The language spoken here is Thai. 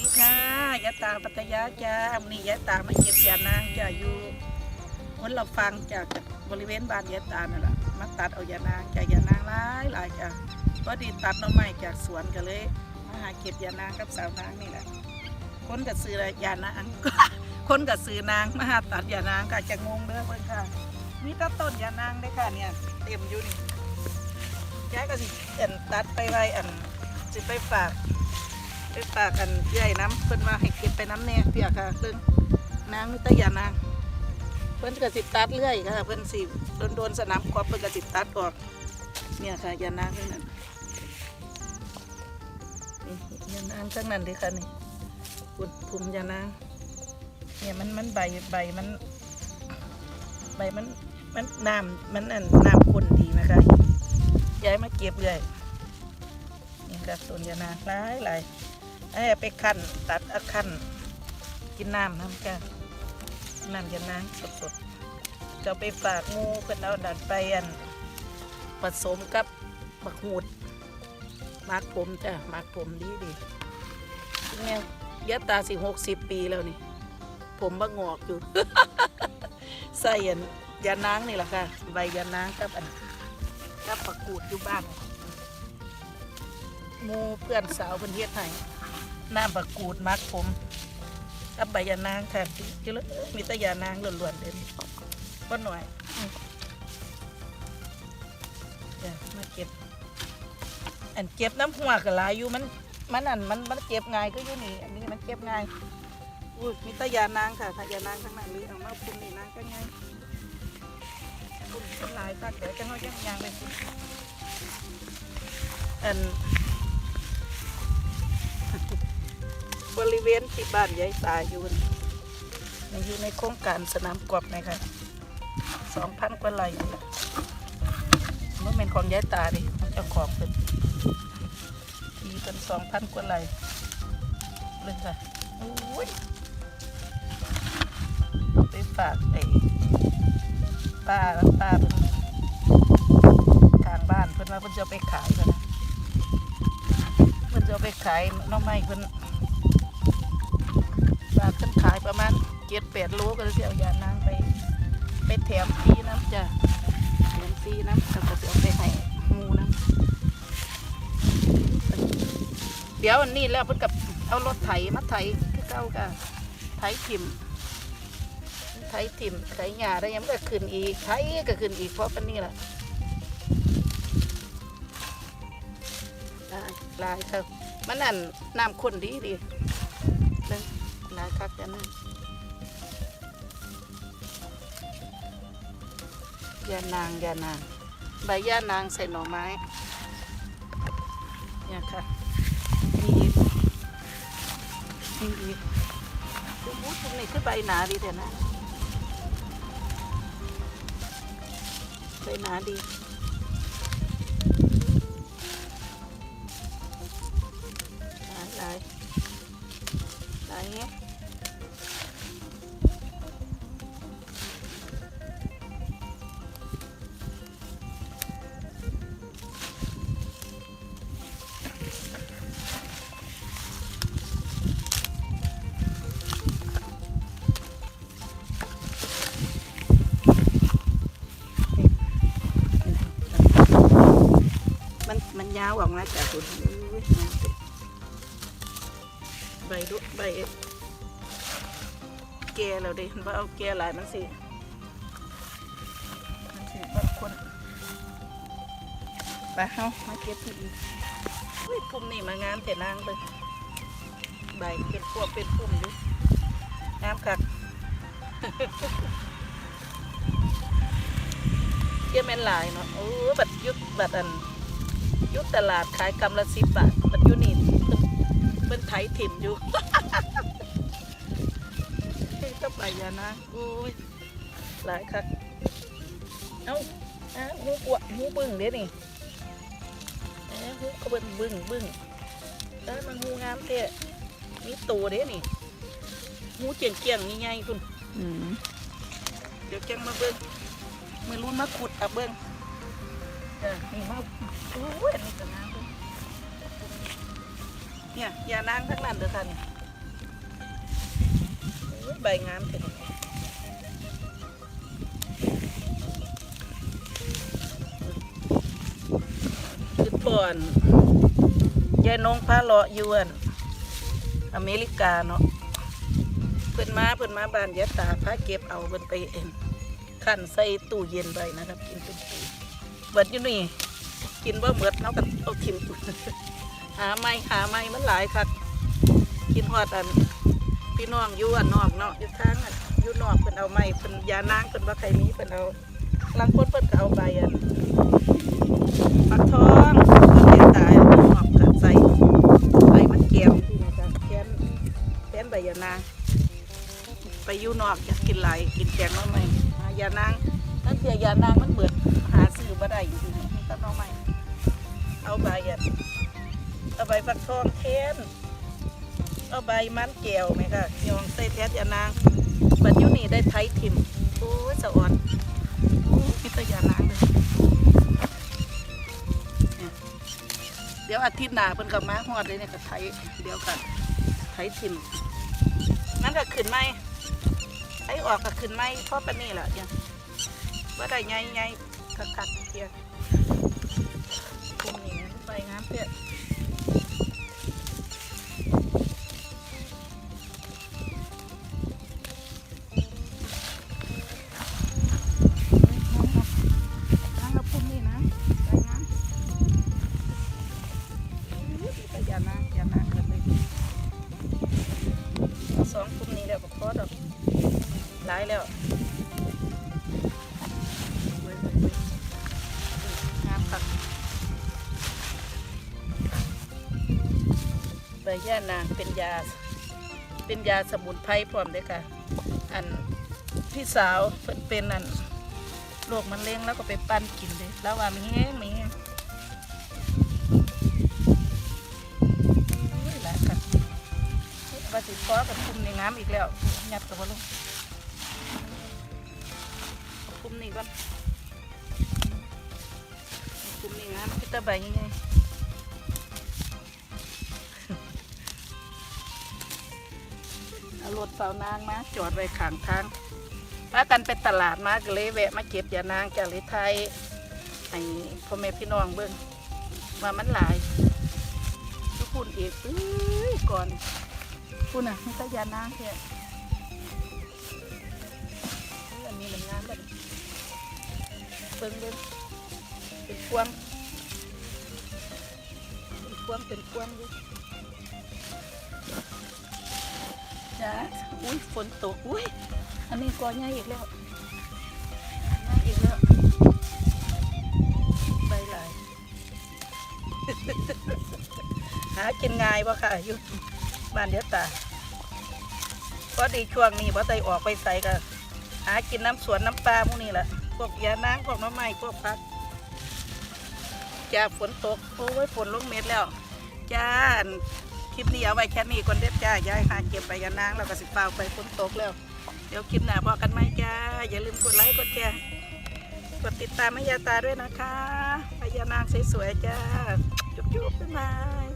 ดีค่ะยะตาปัตยาจ้าวันนี้ยะตามาเก็บยานางจ้าอยู่วันเราฟังจากบริเวณบ้านยะตานั่นแหละมาตัดเอายานางจ้ายานางหลายหลายจ้าพอดีตัดน่อไม้จากสวนกันเลยมาหาเก็บยานางกับสาวนางนี่แหละคนกับซื้อยานางคนกับซื้อนางมาหาตัดยานางก็จะงงเด้อเพื่อนค่ะมีต้นต้นยานางได้ค่ะเนี่ยเต็มอยู่นี่ยายก็สิอันตัดไปไว้อันสิไปฝาก ฝากกันใหญ่น้ำเพิ่นว่าให้เก็บไปน้ำเนี่ยเปียกค่ะเรื่องนางมิตรยานางเพิ่นก็สิตัดเรื่อยค่ะเพิ่นสิโดนโดนสนามกอล์ฟเพิ่นก็สิตัดออกเนี่ยค่ะยานางทั้งนั้นยานางทั้งนั้นเลยค่ะนี่ปุ่นภูมิยานางเนี่ยมันมันใบใบมัน ใบมันมันน้ำมันอันน้ำข้นดีนะคะย้ายมาเก็บเลยนี่ค่ะต้นยานางหลายหลาย ไอ้ไปคั่นตัดอาคั่นกินน้ำน้ำกันน้ำยานางสดๆจะไปฝากงูเพิ่นเอาดันไปอันผสมกับบักหูดมากผมจ้ะมากผมดีดีแม่ยะตาสิหกสิบปีแล้วนี่ ผมบะงอกอยู่ ใส่อันยานางนี่แหละค่ะ ใบยานางกับอันกับปักกูดอยู่บ้านมูเพื่อนสาวเพิ่นเฮ็ดให้ น้ำบักกูดมักผมกับใบยานางค่ะจิเลยมีแต่ยานางล้วนๆเลยก็หน่อยมเดี๋ยวมาเก็บ อันเก็บน้ำหัวก็หลายอยู่มันมันอันมันมันเก็บง่ายก็อยู่นี่ อันนี้มันเก็บง่ายอุ้ยมีแต่ยานางค่ะถ้ายานางทั้งนั้นเลยเอามาคุมนี่นางก็ง่ายคุมเป็นลายตักเดี๋ยวจะห้อยยังยางเลยอัน บริเวณที่บ้านยายตาอยู่นี่อยู่ในโครงการสนามกอล์ฟนะคะสองพันกว่าไร่นี่แหละมันเป็นของยายตาดิเจ้าของเป็นทีเป็นสองพันกว่าไร่เลยค่ะโอ้ยเอาไปฝากไอ้ป้าป้าเป็นทางบ้านเพิ่อนว่าเพิ่นจะไปขายกันเพิ่นจะไปขายน้องไม้เพิ่น ฉันขายประมาณเจ็ดแปดโลก็จะเอายานางไป ไปแถมฟรีน้ำจ้ะแถมฟรีน้ำแล้วก็จะเอาไปให้หมูน้ำเดี๋ยววันนี้แล้วเพิ่นกับเอารถไถมาไถคือเก่าก็ไถถิ่มไถถิ่มไถหญ้าได้ยังมันก็ขึ้นอีกไถก็ขึ้นอีกเพราะปันนี้แหละหลายหลายครับมันนั่นน้ำข้นดีดีเบิ่งห ลายคักจะนั่นยานางยานาง ใบยานางใส่หน่อไม้ เนี่ยค่ะ มีมีอีกคือบูทุกนี่คือใบหนาดีแต่นะ ใบหนาดีหลายหลายอะไรเงี้ย ยาวออกมาจากคุณใบดุใบแก่แล้วดิว่าเอาแก่หลายมันสิมันสิบางคนไปเฮามาเก็บที่อุ้ยพุ่มนี่มางามแต่นางเลยใบเป็นพวกเป็นพุ่มอยู่งามคักเกี่ยแม่นหลายเนาะโอ้บัดยุคบัดอัน ยุคตลาดขายกำละสิบบาทบัดอยูนี่เพิ่นเพิ่นไถถิ่มอยู่ก็ไปยานะอุ้ยหลายคักเอ้าอะหูปวดหูบึ้งเด้นี่เอ้าหูก็เป็นบึ้งบึ้งเอ้ยมันหูงามเท่มีตัวเด้นี่หูเจียงเจียงๆง่ายๆคุณอืมเดี๋ยวจังมาเบิ้งมือรุ่นมาขุดอะเบิ้ง เนี่มาโอ้ยอันนี้ก็งามเด้อเนี่ยยานางทั้งนั้นเด้อท่านอุ้ยใบงามเป็นคือป่อนยายนงพาเลาะอยวนอเมริกาเนาะเพิ่นมาเพิ่นมาบ้านยายตาพาเก็บเอาเพิ่นไปเองขันใส่ตู้เย็นไว้นะครับกินเป็นปี เบิดอยู่นี่ กินว่าเบิดเนาะกันเอาทิมหาไม่หาไม่มันหลายคักกินฮอดอัน พี่น้องอยู่อันนอกเนาะอยู่ทางอันอยู่นอกเพิ่นเอาไม้เพิ่นยานางเพิ่นว่าใครมีเพิ่นเอาลังคนเพิ่นก็เอาใบอันปักทองเพิ่นเลี้ยงตายเอานอกก็ใส่ใบมันแก้วที่นะคะแค้นแค้นใบยานางไปอยู่นอกจะกินหลายกินแกงน้องใหม่ยานางนั่นเสียยานางมันเบิด ฟักทองแค้นเอาใบมันแก้วไหมคะยองใส่แทสยานางบัดยุนี่ได้ไทยทิมโอ้ยสะอ่อนโอ้ยมีแต่ยานางเลยเดี๋ยวอาทิตย์หน้าเพิ่นก็มาฮอดเลยเนี่ยก็ไทยเดียวกันไทยทิมนั่นก็ขึ้นไหมไทยออกก็ขึ้นไหมเพราะปนนี่แหละยังว่าได้ไงไงคักคักเพียคุมนี่นะใบงามเพียน แล้วเว้ยเว้ยเว้ยงามคักใบย่านางเป็นยา เป็นยาสมุนไพรพร้อมเด้วยค่ะ อันพี่สาวเพิ่นเป็นอันโรคมันเร็งแล้วก็ไปปั้นกินเลยแล้วว่ามีแห้งมีแห้งโอ้ยหลายคันว่าสิพอกับคุมในงามอีกแล้ว ยัดกับว่าลง นี่ก่อนเอาคุมนี่งามพิตาใบยังไงเอารถเฝ้านางมาจอดไว้ข้างทางพากันไปตลาดมาก็เลยแวะมาเก็บยานางจากลิไทยให้พ่อแม่พี่น้องเบิ่งว่ามันหลายทุกคุณอีกเอ้ยก่อนคุณอะมันก็ยานางแค่อันนี้มันงามแบบ เบิ่งเบิ่งเป็นพวงเป็นพวงเป็นพวงอยู่จ้าอุ้ยฝนตกอุ้ยอันนี้กอใหญ่อีกแล้วใหญ่อีกแล้วใบหลายหากินง่ายบ่ค่ะอยู่บ้านเดียวตาพอดีช่วงนี้บ่ได้ออกไปใส่ก็หากินน้ำสวนน้ำปลาพวกนี้แหละ วกยานางพวกน้ำไม้พวกพักจ้าฝนตกโอ้ยฝนลงเม็ดแล้วจ้าคลิปนี้เอาไว้แค่นี้ก่อนเด็ดจ้ายายหาเก็บใบยานางแล้วก็สิเปล่าไปฝนตกแล้ว เดี๋ยวคลิปหน้าบอกกันไหมจ้า อย่าลืมกดไลค์กดแชร์กดติดตามให้ยาตาด้วยนะคะพญานางสวยๆจ้า จุ๊บๆบ๊ายบาย